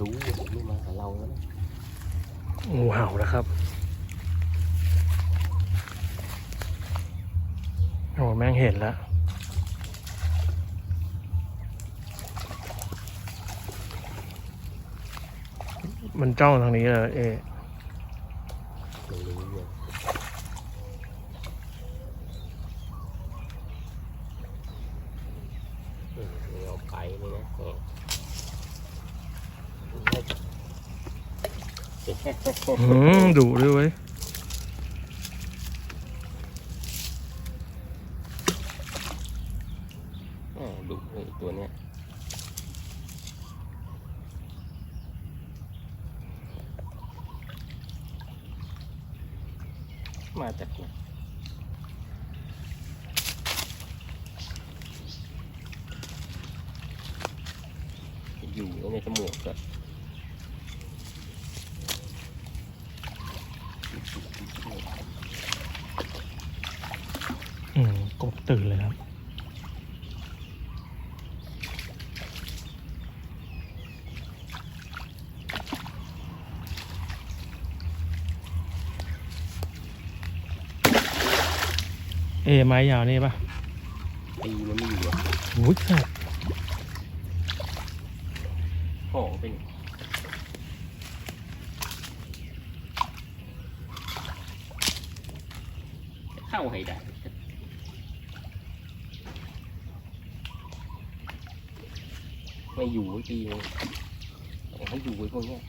รู้ผมไม่มาหาเราแล้วนะงูเห่านะครับโอ้แม่งเห็นแล้วมันจ้องทางนี้เลยเอะไม่รู้เลยเออเอาไปเลยนะ อืมดุด้วยเว้ยอ่าดุเลยตัวเนี้ยมาจากไหนอยู่ในจมูกก็ อืมกบ ตื่นเลยครับ เอไม้ยาวนี่ปะตีมันไม่อยู่อะโอ้ยสัตว์ห้องเป็นเข้าให้ได้ ไม่อยู่ไว้ปีนึงต้องให้อยู่ไว้พวกเนี้ย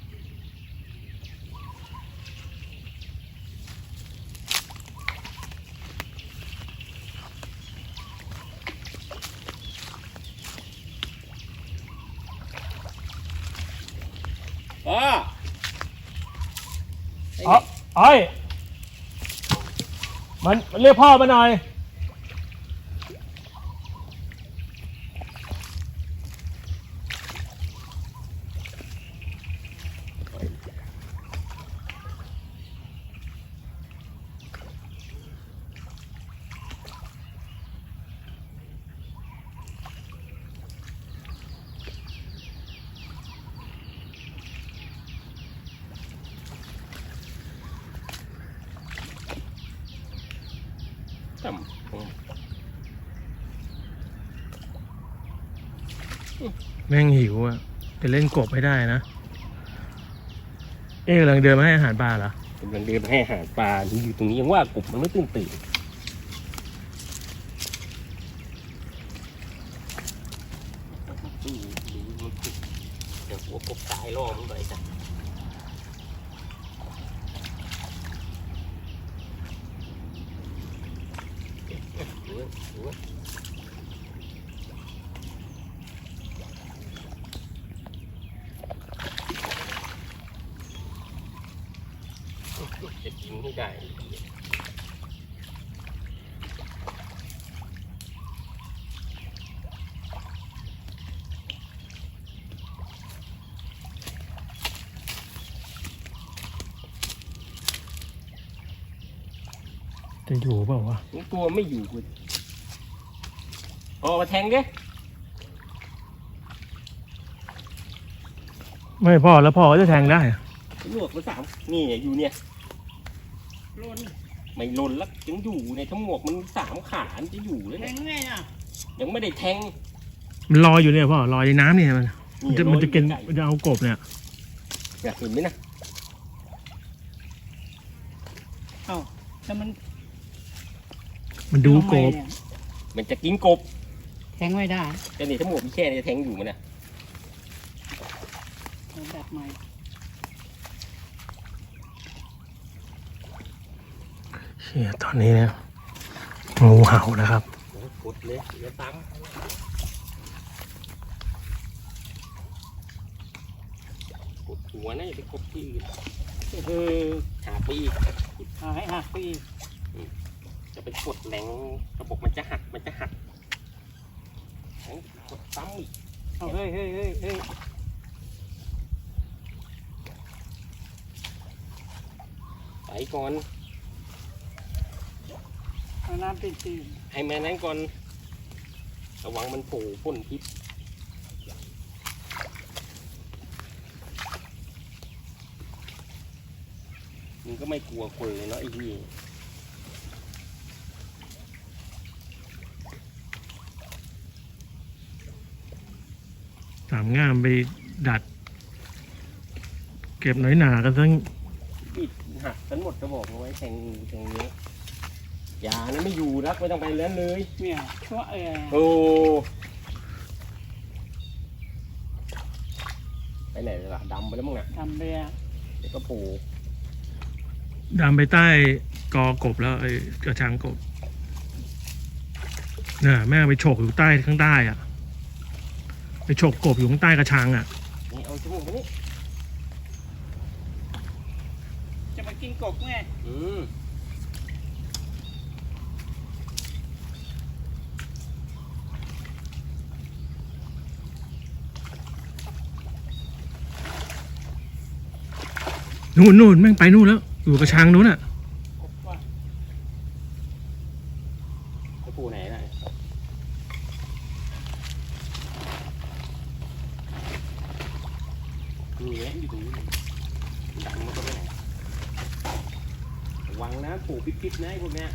พ่ออ๋อไอ้มันมันเรียกพ่อมาหน่อย จำ แม่งหิวอะจะเล่นกบให้ได้นะ เอ๊ะกำลังเดินมาให้อาหารปลาเหรอกำลังเดินไปให้อาหารปลาอยู่ตรงนี้ยังว่ากบมันไม่ตื่นตื่นเดี๋ยวหัวกบตายรอมันไปจ้ะดูดูจะกินให้ได้ จะอยู่เปล่าวะนี่ตัวไม่อยู่คุณออกมาแทงดิไม่พ่อแล้วพ่อก็จะแทงได้อะลวกมาสามนี่อยู่เนี่ย ลนไม่ลนแล้วยังอยู่ในทั้งหมวกมันสามขามันจะอยู่เลยแทเนี่ยงไงอะยังไม่ได้แทงมันลอยอยู่เนี่ยพ่อลอยในน้ำเนี่ยมันมันจะลมันอยจะกินไมันจะเอากบเนี่ยอยากเห็นไหมนะเอ้าแล้วมันมันดูกบทำไมเนี่ยมันจะกินกบแทงไม่ได้แต่นี่ทั้งหมวกมีแค่นี้จะแทงอยู่มันนะเอาดัดใหม่ เชี่ยตอนนี้เนี่ยงูเห่านะครับกดเลยเดี๋ยตังกดหัวนะอย่าไปกดที่อื่นเออหาไปอีกหาให้หักไปอีกจะไปกดแรงระบบมันจะหักมันจะหักกดซ้ำอีกเฮ้ยเฮ้ยเฮ้ยเฮ้ยไปก่อน น้ำตีนให้แม่นั้นก่อน ระวังมันผูพ่นพิษมึงก็ไม่กลัวคนเลยเนาะไอ้พี่สามงามไปดัด เก็บน้อยหนากันทั้ง ปิดหักทั้งหมดกระบอกเอาไว้แทงแทงเนี้ย อย่านะไม่อยู่รักไม่ต้องไปแล้วเลยเนี่ยชั่วเออโอ้ไปไหนล่ะดำไปแล้วมั้งน่ะทำเบียร์เดี๋ยวก็ปูดำไปใต้กอกบแล้วไอ้กระชังกบน่ะแม่งไปโฉกอยู่ใต้ข้างใต้อะ ไปโฉกกบอยู่ข้างใต้กระชังอะ นี่เอาจมูกมานี่จะมากินกบไงอืม นู่นนู่นแม่งไปนู่นแล้ว อยู่กระชังนู้นอะว่าจะปูไหนน่ะนี่แหละอยู่ตรงนี้ดังมันก็ไปไหนระวังนะปูปิ๊บๆนะไอ้พวกเนี้ย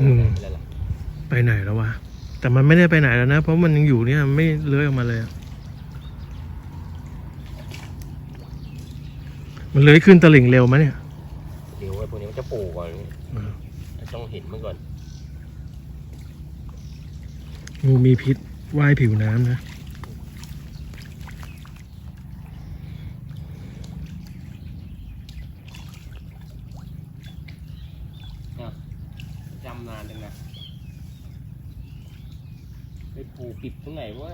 อืม อะไรล่ะ ไปไหนแล้ววะ แต่มันไม่ได้ไปไหนแล้วนะ เพราะมันยังอยู่เนี่ยไม่เลื้อยออกมาเลยอะมันเลื้อยขึ้นตลิ่งเร็วไหมเนี่ย เดี๋ยวไอ้พวกนี้มันจะปูก่อนอ่าต้องเห็นมันก่อน งูมีพิษว่ายผิวน้ำนะ จำนานจังนะ ไปปูปิดตรงไหนวะ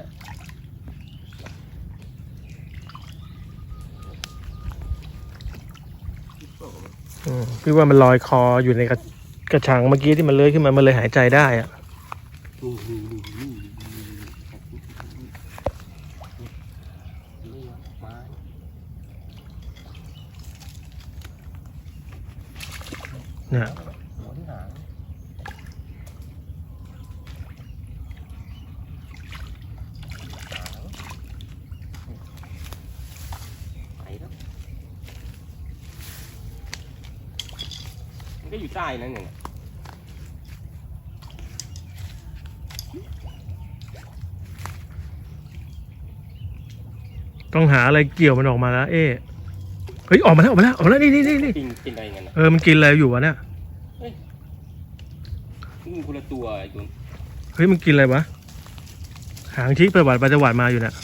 อืมพี่ว่ามันลอยคออยู่ในกระกระชังเมื่อกี้ที่มันเลื้อยขึ้นมา มันเลยหายใจได้อะนี่นี่นี่นี่นี่ไม้ เนี่ย หัวที่หางไปแล้วมัน ก็อยู่ใต้นั่นไงต้องหาอะไรเกี่ยวมันออกมาแล้ว เอ๊ะเฮ้ยออกมาแล้วออกมาแล้วออกมาแล้วนี่นี่นี่นี่กินกินอะไรกันนะเออมันกินอะไรอยู่วะเนี่ยมันคนละตัวไอ้ตัวเฮ้ยมันกินอะไรวะหางชี้ไปหวัดไปจะหวัดมาอยู่เนี่ย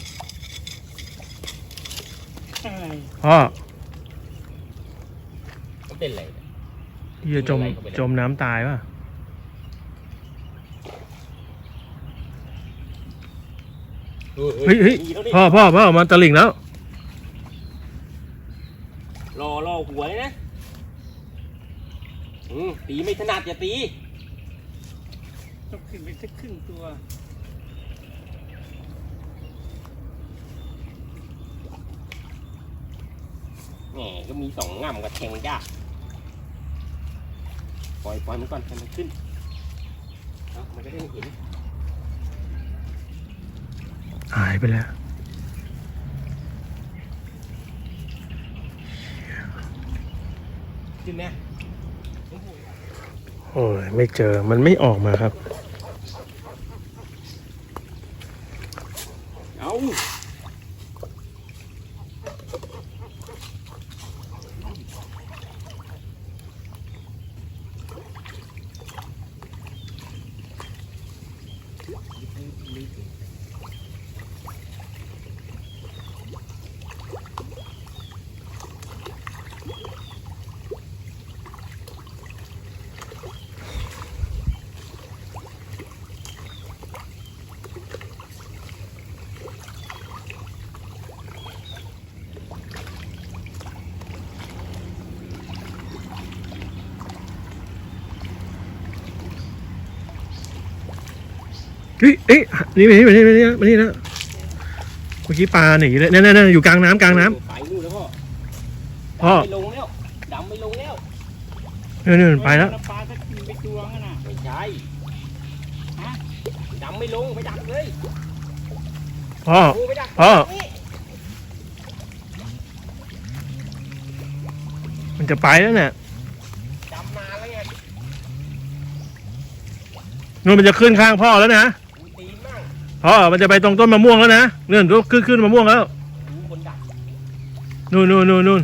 อะไรพ่อมันเป็นอะไร เนี่ยเฮียจมจมน้ำตายป่ะเฮ้ยเฮ้ยมีแล้วนี่พ่อพ่อพ่อออกมาตะลิ่งแล้ว รอรอหัวเลยนะอืมตีไม่ถนัดอย่าตีต้องขึ้นไปสักครึ่งตัว แหมก็มีสองง่ำกับแทงยาก ปล่อยปล่อยมันก่อนให้มันขึ้นเอามันก็ได้เห็นหายไปแล้วขึ้นไหมโอ้ยไม่เจอมันไม่ออกมาครับ เอา เฮ้ยเอ๊ะนี่มานี่มานี่มานี่มานี่นะเมื่อกี้ปลาหนีเลยเนี่ยเนี่ยเนี่ยอยู่กลางน้ำกลางน้ไปนู่นแล้วพ่อำพ่อไม่ลงแล้วดำไม่ลงแล้วเนี่ยเนี่ยไปแล้วปลาสักกินไปตัวงั้นน่ะไม่ใช่ฮะดำไม่ลงไปดักเลยพ่องูไปดักพ่อ นี่มันจะไปแล้วเนี่ยดำมาแล้วไงนู่นมันจะขึ้นข้างพ่อแล้วนะ งูตีนมั่งพ่อมันจะไปตรงต้นมะม่วงแล้วนะเนื่อนลุกขึ้นขึ้นมะม่วงแล้วงูคนดักนู่นนู่นนู่นนู่น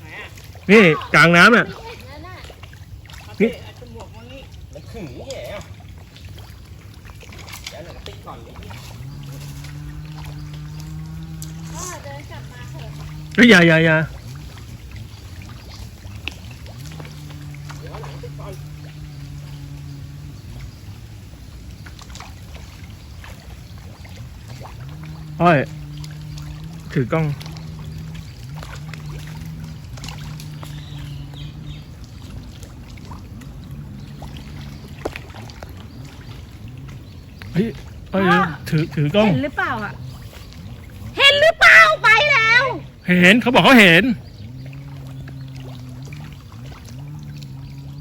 ไหนอะนี่กลางน้ำน่ะเอานี่เตะเอาจมูกมานี่มันขึงแย่อะเดี๋ยวหนังติ๊กก่อนเลยพ่อเดินกลับมาเถอะเฮ้ยอย่าอย่าอย่า เดี๋ยวหนังติ๊กก่อน อ้อย ถือกล้องเฮ้ยอ้อยถือถือกล้อง เห็นหรือเปล่าอะ เห็นหรือเปล่าไปแล้ว เห็นเขาบอกเขาเห็น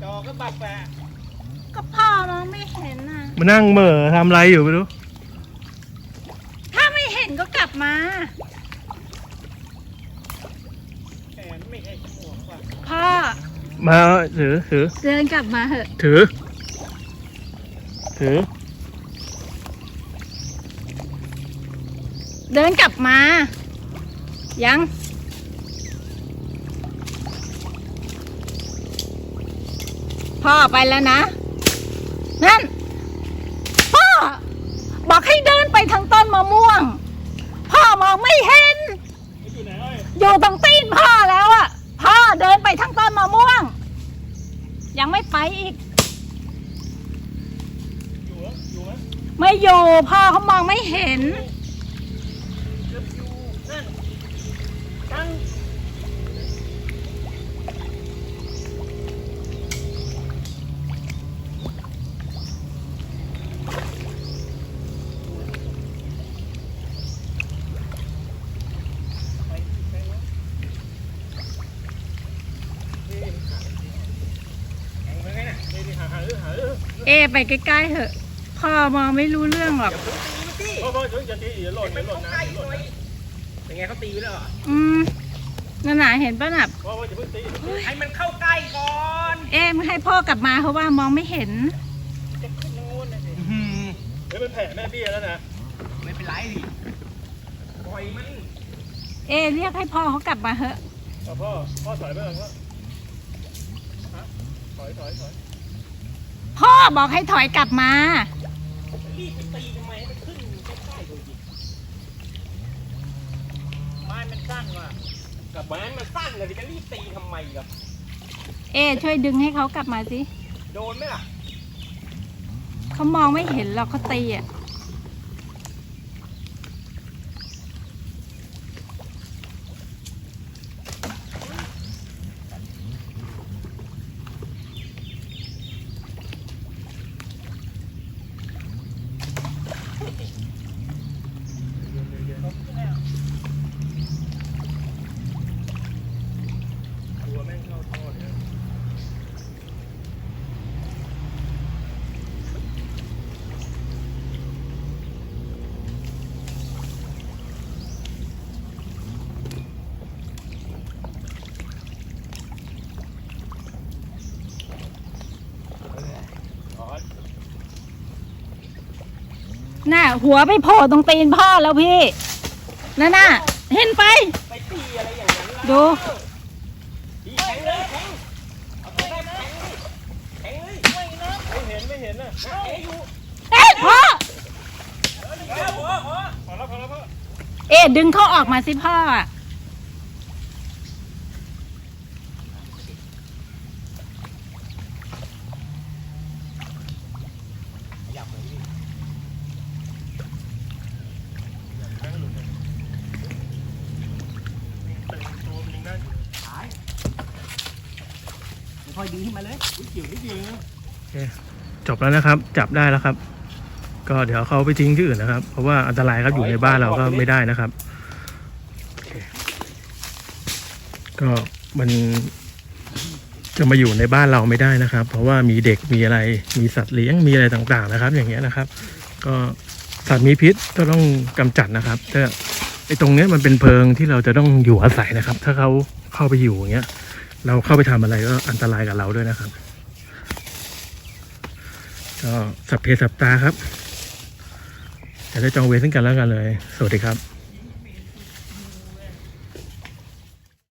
จอก็บักแปะก็พ่อมองไม่เห็นน่ะมานั่งเหม่อทำอะไรอยู่ไม่รู้ ถ้าไม่เห็นก็กลับมา แขนไม่ใช่จมูกว่ะ พ่อ มาถือถือ เดินกลับมาเถอะ ถือ ถือ เดินกลับมา ยัง พ่อไปแล้วนะ นั่น พ่อ บอกให้เดินไปทางต้นมะม่วง พ่อมองไม่เห็นไม่อยู่ไหนเอ้ยอยู่ตรงตีนพ่อแล้วอะพ่อเดินไปทางต้นมะม่วง ยังไม่ไปอีก อยู่เหรออยู่ไหมไม่อยู่พ่อเขามองไม่เห็น เกือบอยู่นั่นตั้ง เออหาเออเอไปใกล้ๆเถอะ พ่อมองไม่รู้เรื่องหรอก พ่อพ่อจะจะตีอย่าหล่นอย่าหล่นนะอย่าหล่นนะเป็นไงเขาตีไว้แล้วเหรออืมนั่นน่ะเห็นป่ะน่ะพ่อพ่อจะเพิ่งตีให้มันเข้าใกล้ก่อนเอไม่ให้พ่อกลับมาเพราะว่ามองไม่เห็นจะขึ้นโน่นนะสิอืมเฮ้ยมันแผ่แม่เบี้ยแล้วนะไม่เป็นไรดิปล่อยมันเอเรียกให้พ่อเขากลับมาเถอะเอาพ่อพ่อถอยไปก่อนพ่อฮะถอยถอยถอย พ่อบอกให้ถอยกลับมา รีบไปตีทำไมให้มันขึ้นใกล้ๆดูดิไม้มันสั้นว่ะกับไม้มันสั้นเลยจะรีบตีทำไมล่ะเอ ช่วยดึงให้เขากลับมาสิ โดนไหมล่ะ เขามองไม่เห็นหรอกเขาตีอะ ตัวแม่งเข้าท่อเนี่ย อ๋อ น่ะหัวไปโผล่ตรงตีนพ่อแล้วพี่นั่นน่ะเห็นไปไปตีอะไรอย่างนั้นล่ะดูตีแข็งเลยแข็งเอาไปได้ไหมแข็งเลยไม่นะไม่เห็นไม่เห็นน่ะแข็งอยู่เอ๊ะพ่อเอ๊ะดึงเขาออกมาสิพ่ออะ ตัวมันยังได้อยู่ ค่อย ดึงขึ้นมาเลยอุ๊ยเกี่ยวนิดเดียวนะจบแล้วนะครับ จับได้แล้วครับ ก็เดี๋ยวเขาไปทิ้งที่อื่นนะครับ เพราะว่าอันตรายครับอยู่ในบ้านเราก็ไม่ได้นะครับโอเคก็มันจะมาอยู่ในบ้านเราไม่ได้นะครับ เพราะว่ามีเด็กมีอะไรมีสัตว์เลี้ยงมีอะไรต่างๆนะครับ อย่างเงี้ยนะครับ ก็สัตว์มีพิษก็ต้องกำจัดนะครับแต่ไอ้ตรงเนี้ยมันเป็นเพิงที่เราจะต้องอยู่อาศัยนะครับ ถ้าเขาเข้าไปอยู่อย่างเงี้ย เราเข้าไปทำอะไรก็อันตรายกับเราด้วยนะครับ ก็สับเพสับตาครับ จะได้จองเวรซึ่งกันแล้วกันเลย สวัสดีครับ